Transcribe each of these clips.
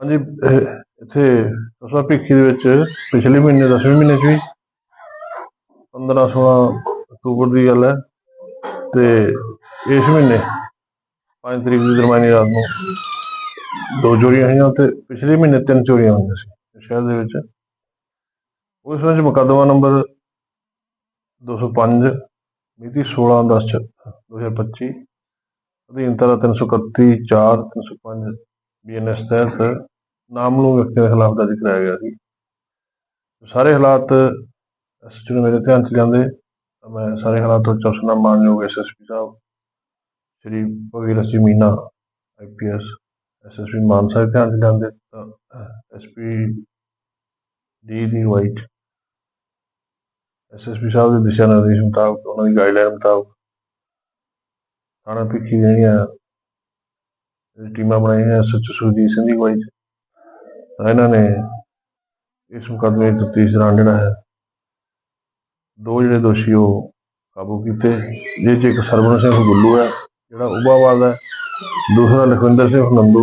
ਹਾਂਜੀ, ਇਹ ਇੱਥੇ ਦਸਵਾ ਭਿੱਖੀ ਦੇ ਵਿੱਚ ਪਿਛਲੇ ਮਹੀਨੇ 10ਵੇਂ ਮਹੀਨੇ 'ਚ ਵੀ 15 16 ਅਕਤੂਬਰ ਦੀ ਗੱਲ ਹੈ ਤੇ ਇਸ ਮਹੀਨੇ 5 ਤਰੀਕ ਦੀ ਦਰਮਿਆਨੀ ਰਾਤ ਨੂੰ ਦੋ ਚੋਰੀਆਂ ਹੋਈਆਂ ਤੇ ਪਿਛਲੇ ਮਹੀਨੇ ਤਿੰਨ ਚੋਰੀਆਂ ਹੋਈਆਂ ਸੀ ਸ਼ਹਿਰ ਦੇ ਵਿੱਚ। ਉਸ ਵਿੱਚ ਮੁਕੱਦਮਾ ਨੰਬਰ 205 ਮਿਤੀ 16 10 2025 ਅਧੀਨ ਧਾਰਾ 331 4 305 ਬੀਐਨਐਸ ਤਹਿਤ ਨਾਮਲੂਮ ਵਿਅਕਤੀਆਂ ਦੇ ਖਿਲਾਫ ਦਰਜ ਕਰਾਇਆ ਗਿਆ ਸੀ। ਸਾਰੇ ਹਾਲਾਤ ਐਸਐਸਪੀ ਨੂੰ ਮੇਰੇ ਧਿਆਨ ਚ ਲਿਆਂਦੇ, ਤਾਂ ਮੈਂ ਸਾਰੇ ਹਾਲਾਤ ਤੋਂ ਚੌਸਨਾ ਮਾਨਯੋਗ ਐਸਐਸਪੀ ਸਾਹਿਬ, ਸ਼੍ਰੀ ਭਗੀਰਥ ਸਿੰਘ ਮੀਨਾ ਆਈਪੀਐਸ ਐਸਐਸਪੀ ਮਾਨਸਾ ਦੇ ਧਿਆਨ ਚ ਲਿਆਂਦੇ, ਤਾਂ ਐਸਪੀ ਡੀ ਦੀ ਵਾਈਟ ਐਸਐਸਪੀ ਸਾਹਿਬ ਦੇ ਦਿਸ਼ਾ ਨਿਰਦੇਸ਼ ਮੁਤਾਬਕ, ਉਹਨਾਂ ਦੀ ਗਾਈਡਲਾਈਨ ਮੁਤਾਬਕ, ਥਾਣਾ ਭਿੱਖੀ ਜਿਹੜੀਆਂ ਟੀਮਾਂ ਬਣਾਈਆਂ ਸੱਚ ਸੁਰਜੀਤ ਸਿੰਘ ਦੀ ਅਗਵਾਈ 'ਚ ਤਾਂ ਇਹਨਾਂ ਨੇ ਇਸ ਮੁਕੱਦਮੇ ਦੀ ਤਫਤੀਸ਼ ਦੌਰਾਨ ਜਿਹੜਾ ਹੈ ਦੋ ਜਿਹੜੇ ਦੋਸ਼ੀ ਉਹ ਕਾਬੂ ਕੀਤੇ ਜਿਹ 'ਚ ਇੱਕ ਸਰਵਣ ਸਿੰਘ ਗੁੱਲੂ ਹੈ ਜਿਹੜਾ ਉਬਾਵਾਲ ਦਾ ਹੈ, ਦੂਸਰਾ ਲਖਵਿੰਦਰ ਸਿੰਘ ਨੰਦੂ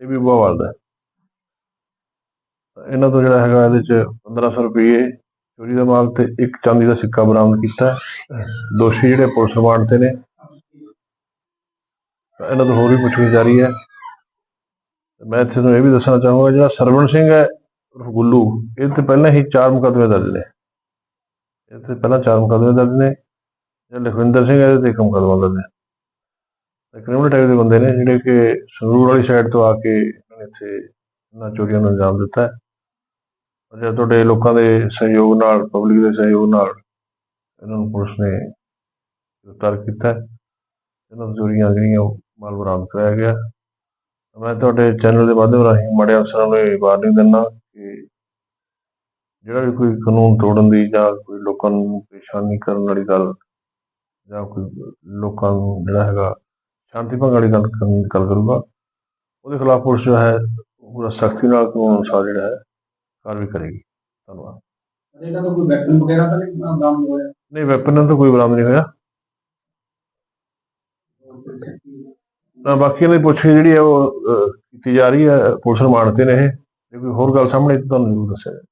ਇਹ ਵੀ ਉਬਾਵਾਲ ਦਾ ਹੈ। ਇਹਨਾਂ ਤੋਂ ਜਿਹੜਾ ਹੈਗਾ ਇਹਦੇ 'ਚ 1500 ਰੁਪਏ ਚੋਰੀ ਦਾ ਮਾਲ ਤੇ ਇੱਕ ਚਾਂਦੀ ਦਾ ਸਿੱਕਾ ਬਰਾਮਦ ਕੀਤਾ ਦੋਸ਼ੀ ਜਿਹੜੇ ਪੁਲਿਸ ਰਿਮਾਂਡ ਤੇ ਨੇ ਇਹਨਾਂ ਤੋਂ ਹੋਰ ਵੀ ਪੁੱਛਗਿੱਛ ਜਾਰੀ ਹੈ। ਮੈਂ ਇੱਥੇ ਤੁਹਾਨੂੰ ਇਹ ਵੀ ਦੱਸਣਾ ਚਾਹੂੰਗਾ, ਜਿਹੜਾ ਸਰਵਣ ਸਿੰਘ ਹੈ, ਉਰਫ ਗੁੱਲੂ, ਇਹ ਤੇ ਪਹਿਲਾਂ ਹੀ ਚਾਰ ਮੁਕੱਦਮੇ ਦਰਜ ਨੇ। ਇਹ ਤੇ ਪਹਿਲਾਂ ਚਾਰ ਮੁਕੱਦਮੇ ਦਰਜ ਨੇ ਜਿਹੜਾ ਲਖਵਿੰਦਰ ਸਿੰਘ ਇਹਦੇ ਤੇ ਇੱਕ ਮੁਕੱਦਮਾ ਦਰਜ ਹੈ ਤੇ ਕ੍ਰਿਮੀਨਲ ਟਾਈਪ ਦੇ ਬੰਦੇ ਨੇ, ਜਿਹੜੇ ਕਿ ਸੰਗਰੂਰ ਵਾਲੀ ਸਾਈਡ ਤੋਂ ਆ ਕੇ ਇਹਨਾਂ ਨੇ ਇੱਥੇ ਇਹਨਾਂ ਚੋਰੀਆਂ ਨੂੰ ਅੰਜਾਮ ਦਿੱਤਾ ਹੈ। ਔਰ ਤੁਹਾਡੇ ਲੋਕਾਂ ਦੇ ਸਹਿਯੋਗ ਨਾਲ ਪਬਲਿਕ ਦੇ ਸਹਿਯੋਗ ਨਾਲ ਇਹਨਾਂ ਨੂੰ ਪੁਲਿਸ ਨੇ ਗ੍ਰਿਫਤਾਰ ਕੀਤਾ ਇਹਨਾਂ ਚੋਰੀਆਂ ਜਿਹੜੀਆਂ ਉਹ ਮਾਲ ਬਰਾਮਦ ਕਰਾਇਆ ਗਿਆ। ਮੈਂ ਤੁਹਾਡੇ ਚੈਨਲ ਦੇ ਮਾਧਿਅਮ ਰਾਹੀਂ ਮਾੜੇ ਅਫਸਰਾਂ ਨੂੰ ਵਾਰਨਿੰਗ ਦਿੰਦਾ ਕਿ ਜਿਹੜਾ ਵੀ ਕੋਈ ਕਾਨੂੰਨ ਤੋੜਨ ਦੀ ਜਾਂ ਕੋਈ ਲੋਕਾਂ ਨੂੰ ਪਰੇਸ਼ਾਨੀ ਕਰਨ ਵਾਲੀ ਗੱਲ ਜਾਂ ਕੋਈ ਲੋਕਾਂ ਨੂੰ ਜਿਹੜਾ ਹੈਗਾ ਸ਼ਾਂਤੀ ਭੰਗ ਵਾਲੀ ਗੱਲ ਕਰਨ ਗੱਲ ਕਰੂਗਾ ਉਹਦੇ ਖਿਲਾਫ ਪੁਲਿਸ ਜੋ ਹੈ ਪੂਰਾ ਸਖਤੀ ਨਾਲ ਕਾਨੂੰਨ ਅਨੁਸਾਰ ਜਿਹੜਾ ਹੈ ਕਾਰਵਾਈ ਕਰੇਗੀ। ਧੰਨਵਾਦ। ਇਹਨਾਂ ਦਾ ਕੋਈ ਵੈਪਨ ਵਗੈਰਾ ਤਾਂ ਨਹੀਂ ਬਰਾਮਦ ਹੋਇਆ? ਨਹੀਂ ਵੈਪਨ ਤਾਂ ਕੋਈ ਬਰਾਮਦ ਨਹੀਂ ਹੋਇਆ। ਤਾਂ ਬਾਕੀ ਦੀ ਪੁੱਛਗਿੱਛ ਜਿਹੜੀ ਹੈ ਉਹ ਕੀਤੀ ਜਾ ਰਹੀ ਹੈ ਪੁਲਿਸ ਰਿਮਾਂਡ ਤੇ ਨੇ ਇਹ। ਜੇ ਕੋਈ ਹੋਰ ਗੱਲ ਸਾਹਮਣੇ ਤੁਹਾਨੂੰ ਜ਼ਰੂਰ ਦੱਸਿਆ ਜਾਏਗਾ